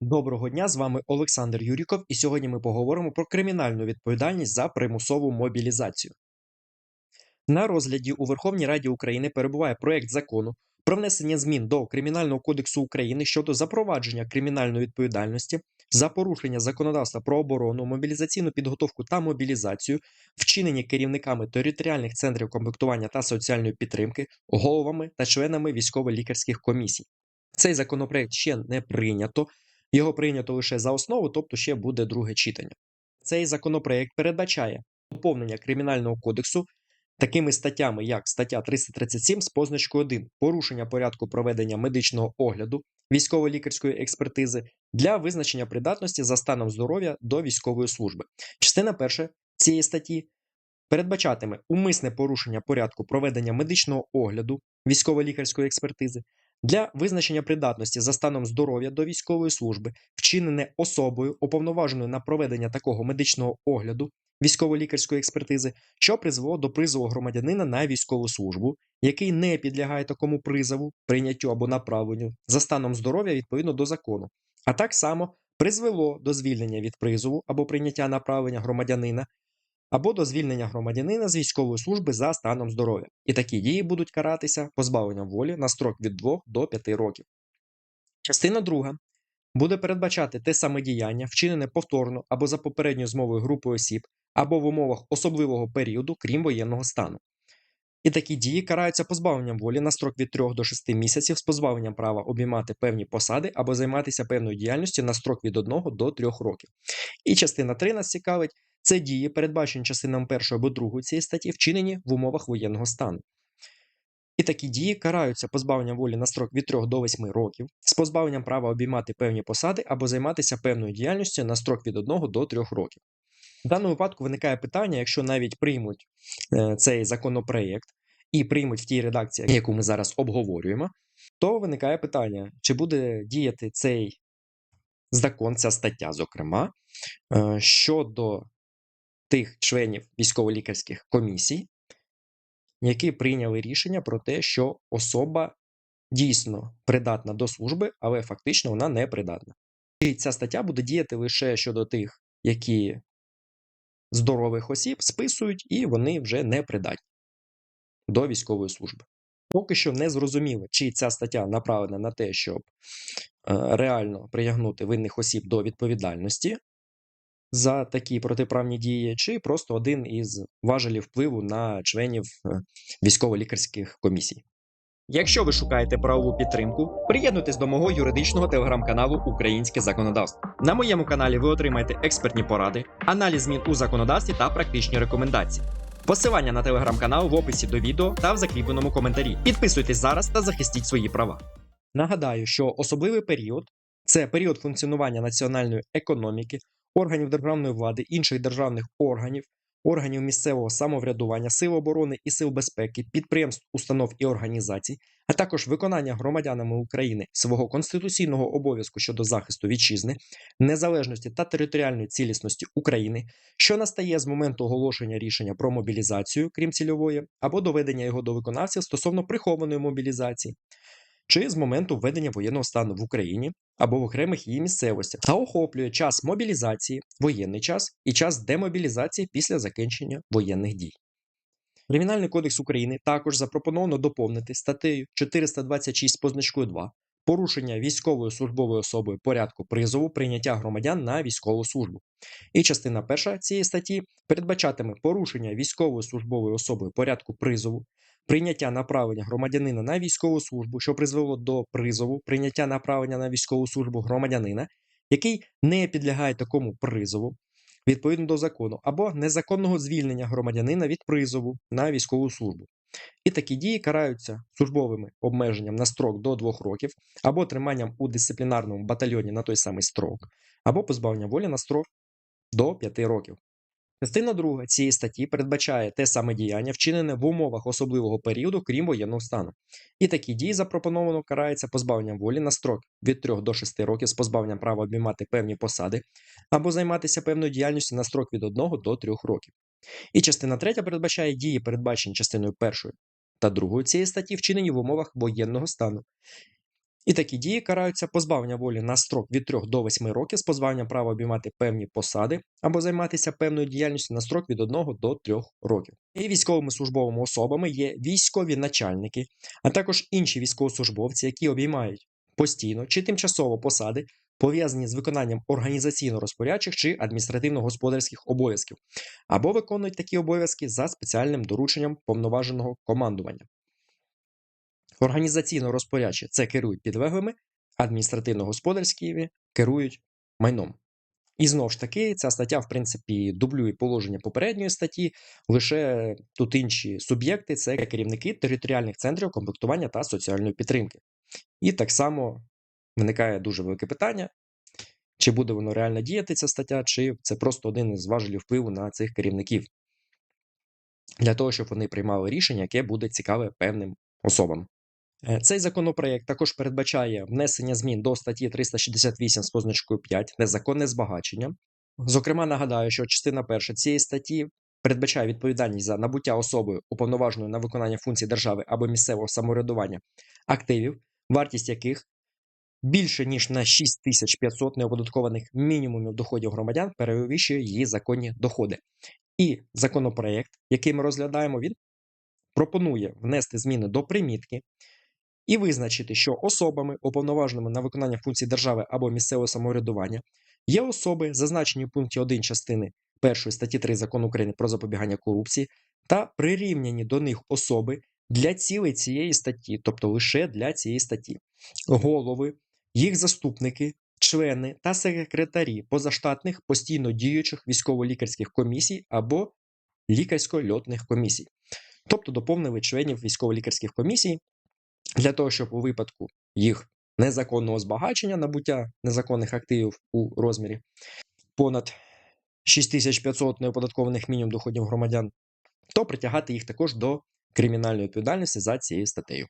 Доброго дня, з вами Олександр Юріков, і сьогодні ми поговоримо про кримінальну відповідальність за примусову мобілізацію. На розгляді у Верховній Раді України перебуває проект закону про внесення змін до Кримінального кодексу України щодо запровадження кримінальної відповідальності за порушення законодавства про оборону, мобілізаційну підготовку та мобілізацію, вчинені керівниками територіальних центрів комплектування та соціальної підтримки, головами та членами військово-лікарських комісій. Цей законопроект ще не прийнято. Його прийнято лише за основу, тобто ще буде друге читання. Цей законопроект передбачає доповнення кримінального кодексу такими статтями, як стаття 337 з позначкою 1 порушення порядку проведення медичного огляду військово-лікарської експертизи для визначення придатності за станом здоров'я до військової служби. Частина перша цієї статті передбачатиме умисне порушення порядку проведення медичного огляду військово-лікарської експертизи для визначення придатності за станом здоров'я до військової служби, вчинене особою, уповноваженою на проведення такого медичного огляду військово-лікарської експертизи, що призвело до призову громадянина на військову службу, який не підлягає такому призову, прийняттю або направленню за станом здоров'я відповідно до закону, а так само призвело до звільнення від призову або прийняття направлення громадянина або до звільнення громадянина з військової служби за станом здоров'я. І такі дії будуть каратися позбавленням волі на строк від 2 до 5 років. Частина 2 буде передбачати те саме діяння, вчинене повторно або за попередньою змовою групи осіб, або в умовах особливого періоду, крім воєнного стану. І такі дії караються позбавленням волі на строк від 3 до 6 місяців з позбавленням права обіймати певні посади або займатися певною діяльністю на строк від 1 до 3 років. І частина 3 нас цікавить це дії, передбачені частинами 1 або 2 цієї статті, вчинені в умовах воєнного стану. І такі дії караються позбавленням волі на строк від 3 до 8 років, з позбавленням права обіймати певні посади або займатися певною діяльністю на строк від 1 до 3 років. В даному випадку виникає питання, якщо навіть приймуть е, цей законопроєкт і приймуть в тій редакції, яку ми зараз обговорюємо, то виникає питання, чи буде діяти цей закон, ця стаття, зокрема, е, щодо тих членів військово-лікарських комісій, які прийняли рішення про те, що особа дійсно придатна до служби, але фактично вона не придатна. І ця стаття буде діяти лише щодо тих, які здорових осіб списують, і вони вже не придатні до військової служби. Поки що не зрозуміло, чи ця стаття направлена на те, щоб е, реально притягнути винних осіб до відповідальності за такі протиправні дії, чи просто один із важелів впливу на членів е, військово-лікарських комісій. Якщо ви шукаєте правову підтримку, приєднуйтесь до мого юридичного телеграм-каналу Українське законодавство. На моєму каналі ви отримаєте експертні поради, аналіз змін у законодавстві та практичні рекомендації. Посилання на телеграм-канал в описі до відео та в закріпленому коментарі. Підписуйтесь зараз та захистіть свої права. Нагадаю, що особливий період це період функціонування національної економіки, органів державної влади, інших державних органів, органів місцевого самоврядування, сил оборони і сил безпеки, підприємств, установ і організацій, а також виконання громадянами України свого конституційного обов'язку щодо захисту вітчизни, незалежності та територіальної цілісності України, що настає з моменту оголошення рішення про мобілізацію, крім цільової, або доведення його до виконавців стосовно прихованої мобілізації. Чи з моменту введення воєнного стану в Україні або в окремих її місцевостях та охоплює час мобілізації, воєнний час і час демобілізації після закінчення воєнних дій. Кримінальний кодекс України також запропоновано доповнити статтею 426 з позначкою 2 порушення військовою службовою особою порядку призову прийняття громадян на військову службу. І частина перша цієї статті передбачатиме порушення військовою службовою особою порядку призову, прийняття направлення громадянина на військову службу, що призвело до призову, прийняття направлення на військову службу громадянина, який не підлягає такому призову відповідно до закону, або незаконного звільнення громадянина від призову на військову службу. І такі дії караються службовими обмеженням на строк до 2 років, або триманням у дисциплінарному батальйоні на той самий строк, або позбавлення волі на строк до 5 років. Частина 2 цієї статті передбачає те саме діяння, вчинене в умовах особливого періоду, крім воєнного стану. І такі дії запропоновано карається позбавленням волі на строк від 3 до 6 років з позбавленням права обіймати певні посади або займатися певною діяльністю на строк від 1 до 3 років. І частина 3 передбачає дії, передбачені частиною 1 та 2 цієї статті, вчинені в умовах воєнного стану. І такі дії караються позбавлення волі на строк від 3 до 8 років з позбавленням права обіймати певні посади або займатися певною діяльністю на строк від 1 до 3 років. І військовими службовими особами є військові начальники, а також інші військовослужбовці, які обіймають постійно чи тимчасово посади, пов'язані з виконанням організаційно-розпорядчих чи адміністративно-господарських обов'язків, або виконують такі обов'язки за спеціальним дорученням повноваженого командування. Організаційно-розпорядчі це керують підлеглими, адміністративно-господарські керують майном. І знову ж таки, ця стаття, в принципі, дублює положення попередньої статті, лише тут інші суб'єкти це керівники територіальних центрів комплектування та соціальної підтримки. І так само виникає дуже велике питання, чи буде воно реально діяти, ця стаття, чи це просто один із важелів впливу на цих керівників, для того, щоб вони приймали рішення, яке буде цікаве певним особам. Е, Цей законопроект також передбачає внесення змін до статті 368 з позначкою 5 незаконне збагачення. Зокрема, нагадаю, що частина перша цієї статті передбачає відповідальність за набуття особою, уповноваженою на виконання функцій держави або місцевого самоврядування активів, вартість яких більше ніж на 6500 неоподаткованих мінімумів доходів громадян перевищує її законні доходи. І законопроект, який ми розглядаємо, він пропонує внести зміни до примітки і визначити, що особами, уповноваженими на виконання функцій держави або місцевого самоврядування, є особи, зазначені в пункті 1 частини 1 статті 3 Закону України про запобігання корупції, та прирівняні до них особи для цілей цієї статті, тобто лише для цієї статті, голови, їх заступники, члени та секретарі позаштатних постійно діючих військово-лікарських комісій або лікарсько-льотних комісій, тобто доповнили членів військово-лікарських комісій для того, щоб у випадку їх незаконного збагачення, набуття незаконних активів у розмірі понад 6500 неоподаткованих мінімум доходів громадян, то притягати їх також до кримінальної відповідальності за цією статтею.